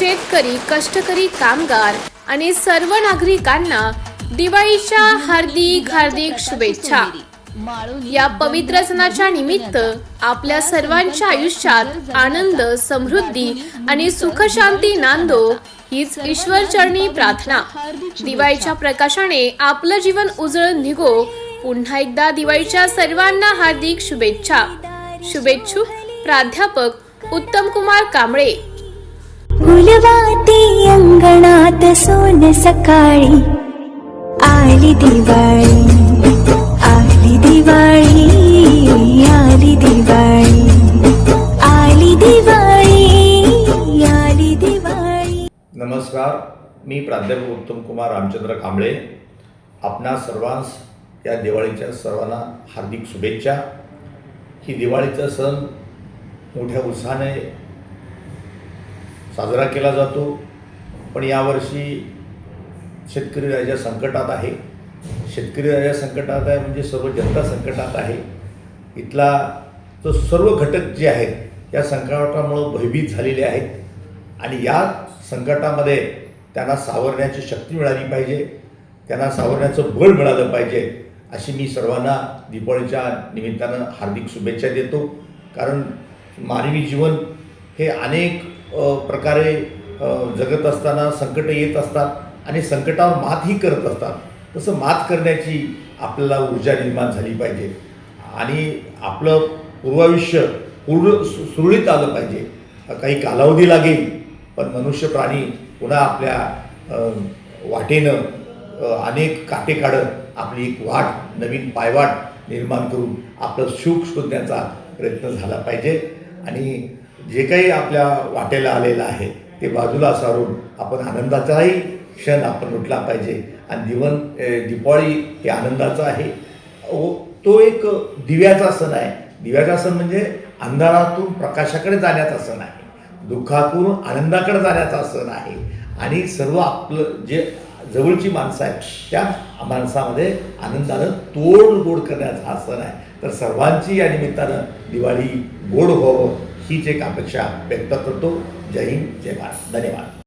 शेतकरी कष्टकरी कामगार आणि सर्व नागरिकांना दिवाळीच्या हार्दिक हार्दिक शुभेच्छा. या पवित्र सणाच्या निमित्त आपल्या सर्वांच्या आयुष्यात आनंद समृद्धी आणि सुखशांती नांदो हीच ईश्वर चरणी प्रार्थना. दिवाळीच्या प्रकाशाने आपलं जीवन उजळून निघो. पुन्हा एकदा दिवाळीच्या सर्वांना हार्दिक शुभेच्छा. शुभेच्छुक प्राध्यापक उत्तम कुमार कांबळे. गुलवाती अंगणात सोन सकाळी. आली दिवाळी आली दिवाळी आली दिवाळी. आली दिवाळी आली दिवाळी. नमस्कार मी प्राध्यापक उत्तम कुमार रामचंद्र कांबळे. आपणा सर्वांस या दिवाळीच्या सर्वांना हार्दिक शुभेच्छा. ही दिवाळीचा सण मोठ्या उत्साहाने साजरा केला जातो. पण यावर्षी शेतकरी राजा संकटात आहे. शेतकरी राजा संकटात आहे म्हणजे सर्व जनता संकटात आहे. इथला तो सर्व घटक जे आहेत या संकटामुळं भयभीत झालेले आहेत. आणि या संकटामध्ये त्यांना सावरण्याची शक्ती मिळाली पाहिजे. त्यांना सावरण्याचं बळ मिळालं पाहिजे अशी मी सर्वांना दिवाळीच्या निमित्तानं हार्दिक शुभेच्छा देतो. कारण मानवी जीवन हे अनेक प्रकारे जगत असताना संकट येत असतात आणि संकटावर मातही करत असतात. तसं मात करण्याची आपल्याला ऊर्जा निर्माण झाली पाहिजे. आणि आपलं पूर्वायुष्य पूर्ण सु सुरळीत आलं पाहिजे. काही कालावधी लागेल पण मनुष्य प्राणी पुन्हा आपल्या वाटेनं अनेक काटे काढत आपली एक वाट नवीन पायवाट निर्माण करून आपलं सुख शोधण्याचा प्रयत्न झाला पाहिजे. आणि जे काही आपल्या वाटेला आलेलं आहे ते बाजूला सारून आपण आनंदाचाही क्षण आपण उठला पाहिजे. आणि दिवन दिपाळी हे आनंदाचं आहे. ओ- तो एक दिव्याचा सण आहे. दिव्याचा सण म्हणजे अंधारातून प्रकाशाकडे जाण्याचा सण आहे. दुःखातून आनंदाकडे जाण्याचा सण आहे. आणि सर्व आपलं जे जवळची माणसं आहेत त्या माणसामध्ये आनंदानं तोड गोड करण्याचा हा सण आहे. तर सर्वांची या निमित्तानं दिवाळी गोड व्हावं. हीच एक अपेक्षा व्यक्त करतो. जय हिंद जय भारत. धन्यवाद.